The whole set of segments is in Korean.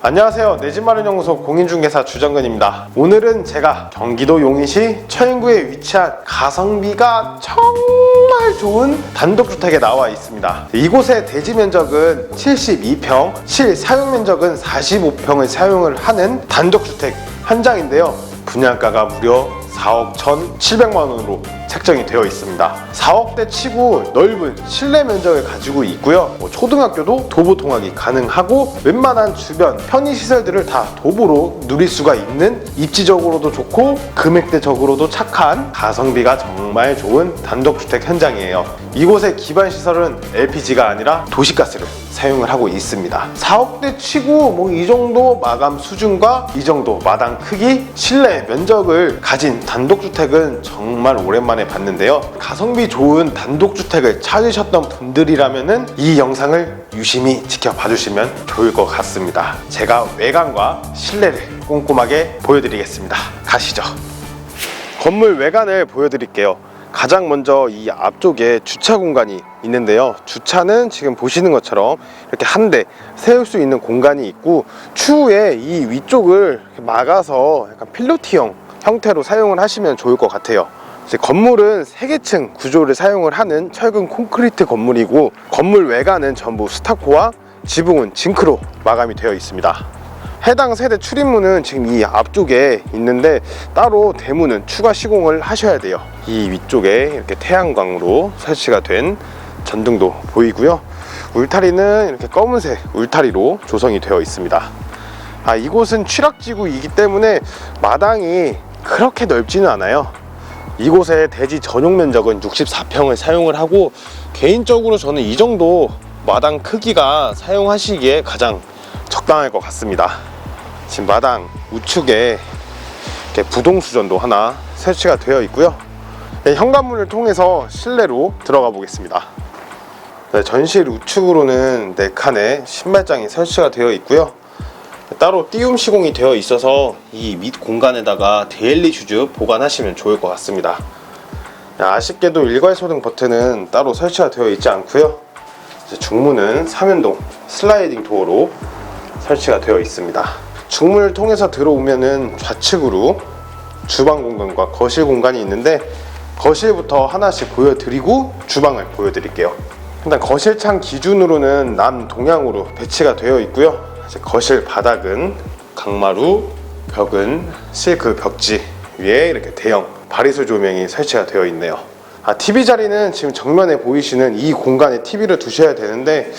안녕하세요. 내 집 마련 연구소 공인중개사 주정근입니다. 오늘은 제가 경기도 용인시 처인구에 위치한 가성비가 정말 좋은 단독주택에 나와 있습니다. 이곳의 대지 면적은 72평, 실 사용 면적은 45평을 사용을 하는 단독주택 현장인데요. 분양가가 무려 4억 1,700만 원으로 책정이 되어 있습니다. 4억대 치고 넓은 실내 면적을 가지고 있고요. 뭐 초등학교도 도보 통학이 가능하고 웬만한 주변 편의 시설들을 다 도보로 누릴 수가 있는 입지적으로도 좋고 금액대적으로도 착한 가성비가 정말 좋은 단독주택 현장이에요. 이곳의 기반 시설은 LPG가 아니라 도시가스를 사용을 하고 있습니다. 4억대 치고 뭐 이 정도 마감 수준과 이 정도 마당 크기, 실내 면적을 가진 단독주택은 정말 오랜만에 봤는데요. 가성비 좋은 단독주택을 찾으셨던 분들이라면은 이 영상을 유심히 지켜봐 주시면 좋을 것 같습니다. 제가 외관과 실내를 꼼꼼하게 보여드리겠습니다. 가시죠. 건물 외관을 보여드릴게요. 가장 먼저 이 앞쪽에 주차 공간이 있는데요. 주차는 지금 보시는 것처럼 이렇게 한 대 세울 수 있는 공간이 있고 추후에 이 위쪽을 막아서 약간 필로티형 형태로 사용을 하시면 좋을 것 같아요. 건물은 세개층 구조를 사용을 하는 철근 콘크리트 건물이고 건물 외관은 전부 스타코와 지붕은 징크로 마감이 되어 있습니다. 해당 세대 출입문은 지금 이 앞쪽에 있는데 따로 대문은 추가 시공을 하셔야 돼요. 이 위쪽에 이렇게 태양광으로 설치가 된 전등도 보이고요. 울타리는 이렇게 검은색 울타리로 조성이 되어 있습니다. 아, 이곳은 취락지구이기 때문에 마당이 그렇게 넓지는 않아요. 이곳의 대지 전용 면적은 64평을 사용을 하고 개인적으로 저는 이 정도 마당 크기가 사용하시기에 가장 적당할 것 같습니다. 지금 마당 우측에 이렇게 부동 수전도 하나 설치가 되어 있고요. 네, 현관문을 통해서 실내로 들어가 보겠습니다. 네, 전실 우측으로는 네 칸의 신발장이 설치가 되어 있고요. 따로 띄움 시공이 되어 있어서 이 밑 공간에다가 데일리 슈즈 보관하시면 좋을 것 같습니다. 아쉽게도 일괄 소등 버튼은 따로 설치가 되어 있지 않고요. 중문은 삼연동 슬라이딩 도어로 설치가 되어 있습니다. 중문을 통해서 들어오면은 좌측으로 주방 공간과 거실 공간이 있는데 거실부터 하나씩 보여드리고 주방을 보여드릴게요. 일단 거실 창 기준으로는 남동향으로 배치가 되어 있고요. 거실 바닥은 강마루, 벽은 실크 벽지 위에 이렇게 대형 바리수 조명이 설치가 되어 있네요. 아, TV 자리는 지금 정면에 보이시는 이 공간에 TV를 두셔야 되는데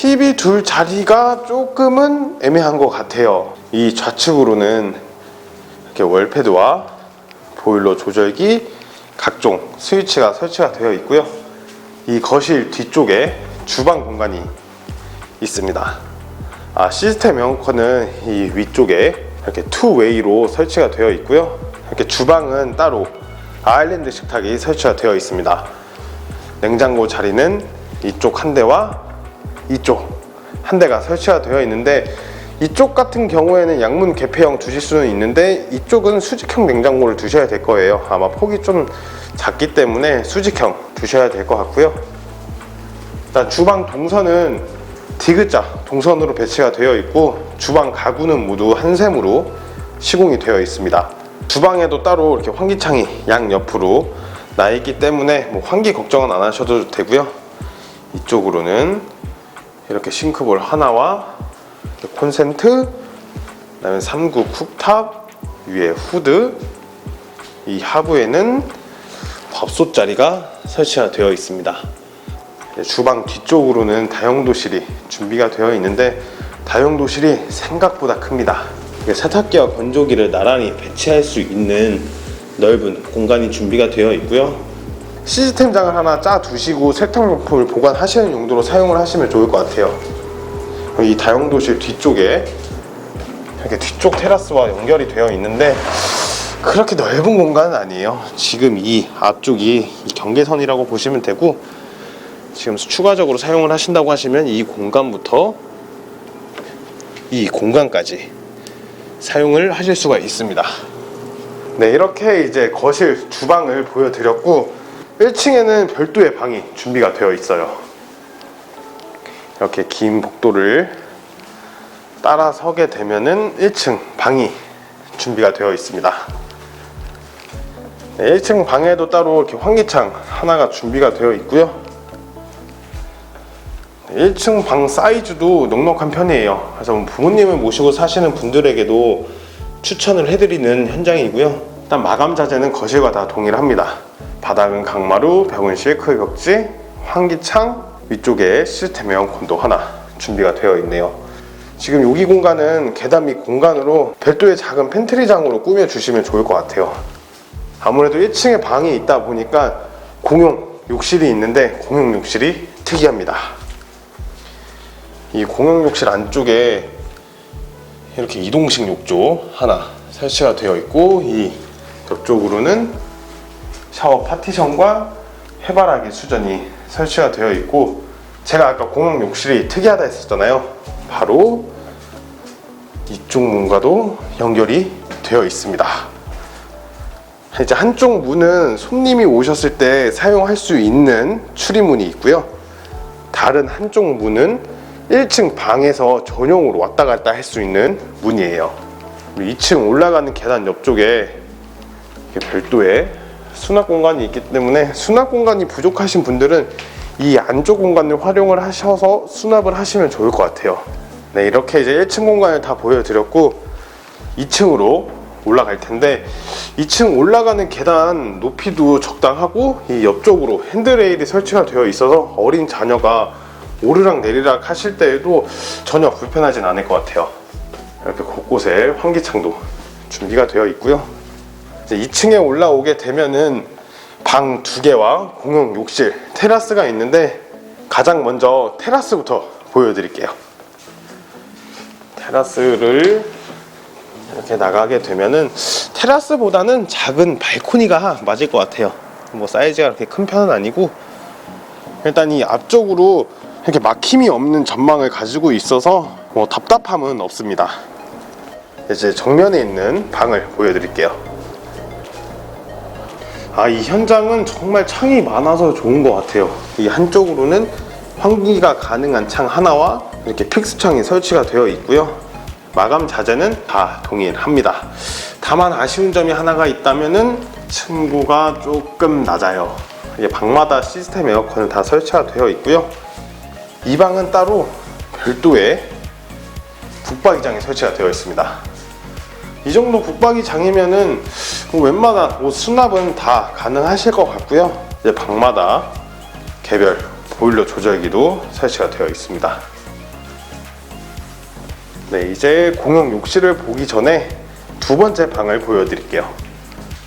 TV 둘 자리가 조금은 애매한 것 같아요. 이 좌측으로는 이렇게 월패드와 보일러 조절기, 각종 스위치가 설치가 되어 있고요. 이 거실 뒤쪽에 주방 공간이 있습니다. 아, 시스템 에어컨은 이 위쪽에 이렇게 투웨이로 설치가 되어 있고요. 이렇게 주방은 따로 아일랜드 식탁이 설치가 되어 있습니다. 냉장고 자리는 이쪽 한 대와 이쪽 한 대가 설치가 되어 있는데 이쪽 같은 경우에는 양문 개폐형 두실 수는 있는데 이쪽은 수직형 냉장고를 두셔야 될 거예요. 아마 폭이 좀 작기 때문에 수직형 두셔야 될 것 같고요. 일단 주방 동선은 디귿자 동선으로 배치가 되어 있고 주방 가구는 모두 한샘으로 시공이 되어 있습니다. 주방에도 따로 이렇게 환기창이 양 옆으로 나 있기 때문에 뭐 환기 걱정은 안 하셔도 되고요. 이쪽으로는 이렇게 싱크볼 하나와 콘센트, 그다음에 3구 쿡탑 위에 후드, 이 하부에는 밥솥 자리가 설치가 되어 있습니다. 네, 주방 뒤쪽으로는 다용도실이 준비가 되어 있는데 다용도실이 생각보다 큽니다. 세탁기와 건조기를 나란히 배치할 수 있는 넓은 공간이 준비가 되어 있고요. 시스템 장을 하나 짜 두시고 세탁용품을 보관하시는 용도로 사용을 하시면 좋을 것 같아요. 이 다용도실 뒤쪽에 이렇게 뒤쪽 테라스와 연결이 되어 있는데 그렇게 넓은 공간은 아니에요. 지금 이 앞쪽이 이 경계선이라고 보시면 되고 지금 추가적으로 사용을 하신다고 하시면 이 공간부터 이 공간까지 사용을 하실 수가 있습니다. 네, 이렇게 이제 거실 주방을 보여드렸고 1층에는 별도의 방이 준비가 되어 있어요. 이렇게 긴 복도를 따라 서게 되면은 1층 방이 준비가 되어 있습니다. 네, 1층 방에도 따로 이렇게 환기창 하나가 준비가 되어 있고요. 네, 1층 방 사이즈도 넉넉한 편이에요. 그래서 뭐 부모님을 모시고 사시는 분들에게도 추천을 해드리는 현장이고요. 일단 마감 자재는 거실과 다 동일합니다. 바닥은 강마루, 벽은 실크 벽지, 환기창, 위쪽에 시스템 에어컨도 하나 준비가 되어 있네요. 지금 여기 공간은 계단 및 공간으로 별도의 작은 팬트리장으로 꾸며주시면 좋을 것 같아요. 아무래도 1층에 방이 있다 보니까 공용 욕실이 있는데 공용 욕실이 특이합니다. 이 공용 욕실 안쪽에 이렇게 이동식 욕조 하나 설치가 되어 있고 이 옆쪽으로는 샤워 파티션과 해바라기 수전이 설치가 되어 있고 제가 아까 공용 욕실이 특이하다 했었잖아요. 바로 이쪽 문과도 연결이 되어 있습니다. 이제 한쪽 문은 손님이 오셨을 때 사용할 수 있는 출입문이 있고요. 다른 한쪽 문은 1층 방에서 전용으로 왔다 갔다 할 수 있는 문이에요. 2층 올라가는 계단 옆쪽에 별도의 수납 공간이 있기 때문에 수납 공간이 부족하신 분들은 이 안쪽 공간을 활용을 하셔서 수납을 하시면 좋을 것 같아요. 네, 이렇게 이제 1층 공간을 다 보여드렸고 2층으로 올라갈 텐데 2층 올라가는 계단 높이도 적당하고 이 옆쪽으로 핸드레일이 설치가 되어 있어서 어린 자녀가 오르락 내리락 하실 때에도 전혀 불편하진 않을 것 같아요. 이렇게 곳곳에 환기창도 준비가 되어 있고요. 이제 2층에 올라오게 되면은 방 두 개와 공용 욕실, 테라스가 있는데 가장 먼저 테라스부터 보여드릴게요. 테라스를 이렇게 나가게 되면은 테라스보다는 작은 발코니가 맞을 것 같아요. 뭐 사이즈가 그렇게 큰 편은 아니고 일단 이 앞쪽으로 이렇게 막힘이 없는 전망을 가지고 있어서 뭐 답답함은 없습니다. 이제 정면에 있는 방을 보여드릴게요. 아, 이 현장은 정말 창이 많아서 좋은 것 같아요. 이 한쪽으로는 환기가 가능한 창 하나와 이렇게 픽스 창이 설치가 되어 있고요. 마감 자재는 다 동일합니다. 다만 아쉬운 점이 하나가 있다면은 층고가 조금 낮아요. 이게 방마다 시스템 에어컨을 다 설치가 되어 있고요. 이 방은 따로 별도의 북박이장이 설치가 되어 있습니다. 이 정도 북박이 장이면은 뭐 웬만한 옷 수납은 다 가능하실 것 같고요. 이제 방마다 개별 보일러 조절기도 설치가 되어 있습니다. 네, 이제 공용 욕실을 보기 전에 두 번째 방을 보여드릴게요.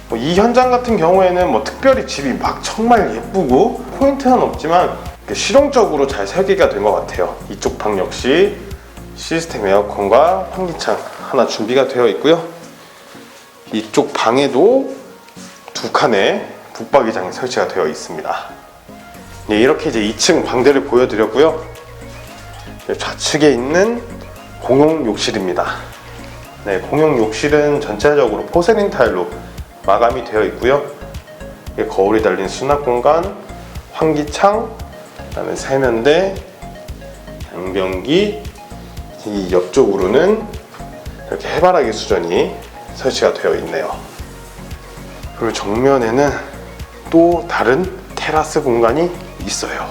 뭐이 현장 같은 경우에는 뭐 특별히 집이 막 정말 예쁘고 포인트는 없지만 실용적으로 잘 설계가 된 것 같아요. 이쪽 방 역시 시스템 에어컨과 환기창 하나 준비가 되어 있고요. 이쪽 방에도 두 칸의 북박이장이 설치가 되어 있습니다. 네, 이렇게 이제 2층 방들을 보여드렸고요. 네, 좌측에 있는 공용 욕실입니다. 네, 공용 욕실은 전체적으로 포세린 타일로 마감이 되어 있고요. 이게 거울이 달린 수납 공간, 환기창, 그다음에 세면대, 양변기, 이 옆쪽으로는 이렇게 해바라기 수전이 설치가 되어 있네요. 그리고 정면에는 또 다른 테라스 공간이 있어요.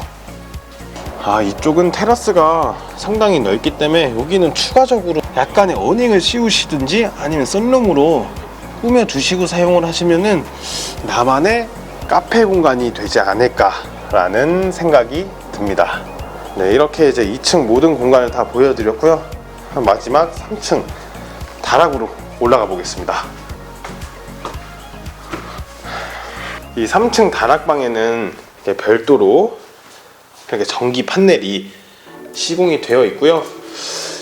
아 이쪽은 테라스가 상당히 넓기 때문에 여기는 추가적으로 약간의 어닝을 씌우시든지 아니면 썬룸으로 꾸며 두시고 사용을 하시면은 나만의 카페 공간이 되지 않을까라는 생각이 듭니다. 네 이렇게 이제 2층 모든 공간을 다 보여드렸고요. 마지막 3층 다락으로 올라가 보겠습니다. 이 3층 다락방에는 별도로 이렇게 전기 판넬이 시공이 되어 있고요.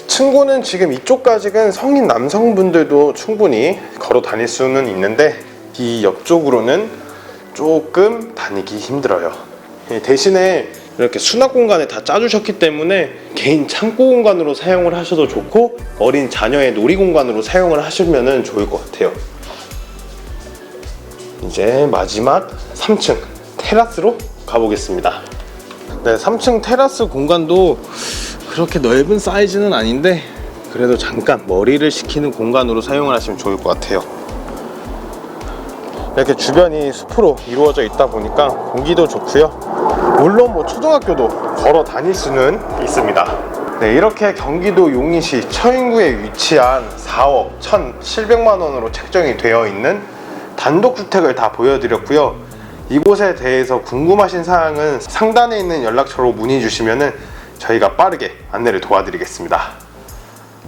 층고는 지금 이쪽까지는 성인 남성분들도 충분히 걸어 다닐 수는 있는데 이 옆쪽으로는 조금 다니기 힘들어요. 예, 대신에 이렇게 수납 공간에 다 짜주셨기 때문에 개인 창고 공간으로 사용을 하셔도 좋고 어린 자녀의 놀이 공간으로 사용을 하시면 좋을 것 같아요. 이제 마지막 3층 테라스로 가보겠습니다. 네, 3층 테라스 공간도 그렇게 넓은 사이즈는 아닌데 그래도 잠깐 머리를 식히는 공간으로 사용을 하시면 좋을 것 같아요. 이렇게 주변이 숲으로 이루어져 있다 보니까 공기도 좋고요. 물론 뭐 초등학교도 걸어 다닐 수는 있습니다. 네, 이렇게 경기도 용인시 처인구에 위치한 4억 1,700만 원으로 책정이 되어 있는 단독주택을 다 보여드렸고요. 이곳에 대해서 궁금하신 사항은 상단에 있는 연락처로 문의 주시면 저희가 빠르게 안내를 도와드리겠습니다.